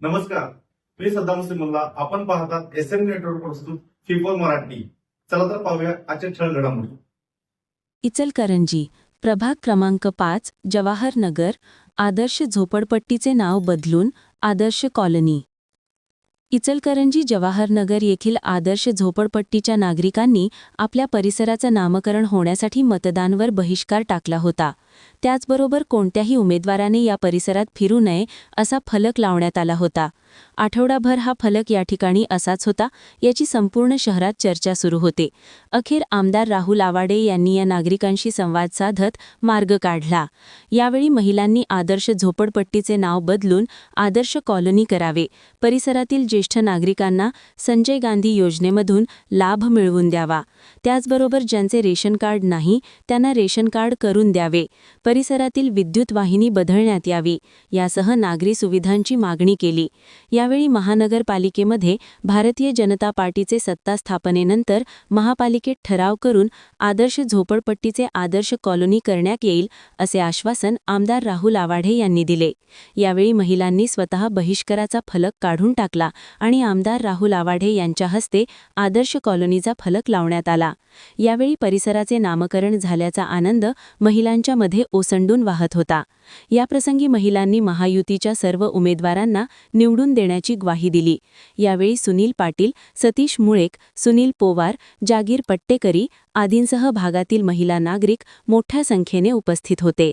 नमस्कार. मी सद्दाम सिमल्ला आपण पाहतात एस एम नेटवर्क प्रस्तुत फिफोर मराठी. चला तर पाहूया आजच्या ठळ घडामोडी. इचलकरंजी प्रभाग क्रमांक पाच जवाहर नगर आदर्श झोपडपट्टीचे नाव बदलून आदर्श कॉलनी. इचलकरंजी जवाहरनगर येथील आदर्श झोपडपट्टीच्या नागरिकांनी आपल्या परिसराचं नामकरण होण्यासाठी मतदानवर बहिष्कार टाकला होता. त्याचबरोबर कोणत्याही उमेदवाराने या परिसरात फिरू नये असा फलक लावण्यात आला होता. आठवडाभर हा फलक या ठिकाणी असाच होता याची संपूर्ण शहरात चर्चा सुरू होते. अखेर आमदार राहुल आवाडे यांनी या नागरिकांशी संवाद साधत मार्ग काढला. यावेळी महिलांनी आदर्श झोपडपट्टीचे नाव बदलून आदर्श कॉलनी करावे. परिसरातील ज्येष्ठ नागरिकांना संजय गांधी योजनेमधून लाभ मिळवून द्यावा. त्याचबरोबर ज्यांचे रेशन कार्ड नाही त्यांना रेशन कार्ड करून द्यावे. परिसरातील विद्युत वाहिनी बदलण्यात यावी. यासह नागरी सुविधांची मागणी केली. यावेळी महानगरपालिकेमध्ये भारतीय जनता पार्टीचे सत्ता स्थापनेनंतर महापालिकेत ठराव करून आदर्श झोपडपट्टीचे आदर्श कॉलनी करण्यात येईल असे आश्वासन आमदार राहुल आवाढे यांनी दिले. यावेळी महिलांनी स्वतः बहिष्काराचा फलक काढून टाकला आणि आमदार राहुल आवाढे यांच्या हस्ते आदर्श कॉलनीचा फलक लावण्यात आला. यावेळी परिसराचे नामकरण झाल्याचा आनंद महिलांच्या मध्ये ओसंडून वाहत होता. याप्रसंगी महिलांनी महायुतीच्या सर्व उमेदवारांना निवडून देण्याची ग्वाही दिली. यावेळी सुनील पाटील सतीश मुळेक सुनील पोवार जागीर पट्टेकरी आदींसह भागातील महिला नागरिक मोठ्या संख्येने उपस्थित होते.